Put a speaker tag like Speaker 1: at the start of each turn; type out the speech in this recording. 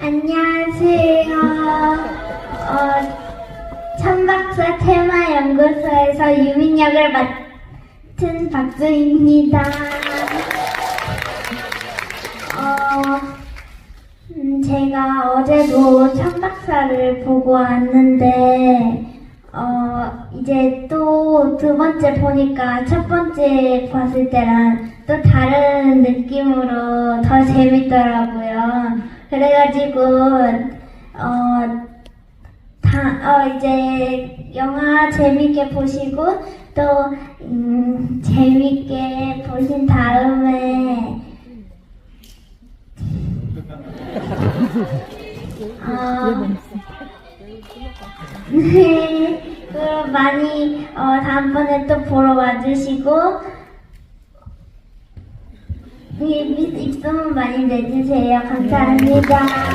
Speaker 1: 안녕하세요. 어, 천박사 테마연구소에서 유민 역을 맡은 박주입니다. 어, 음, 제가 어제도 천박사를 보고 왔는데, 어, 이제 또 두 번째 보니까 첫 번째 봤을 때랑 또 다른 느낌으로 더 재밌더라고요. 그래가지고, 어, 다, 어, 이제 영화 재밌게 보시고 또, 음, 재밌게 보신 다음에, 어, 네, 그럼 많이, 어, 다음번에 또 보러 와주시고, 네, 입소문 많이 내주세요. 감사합니다.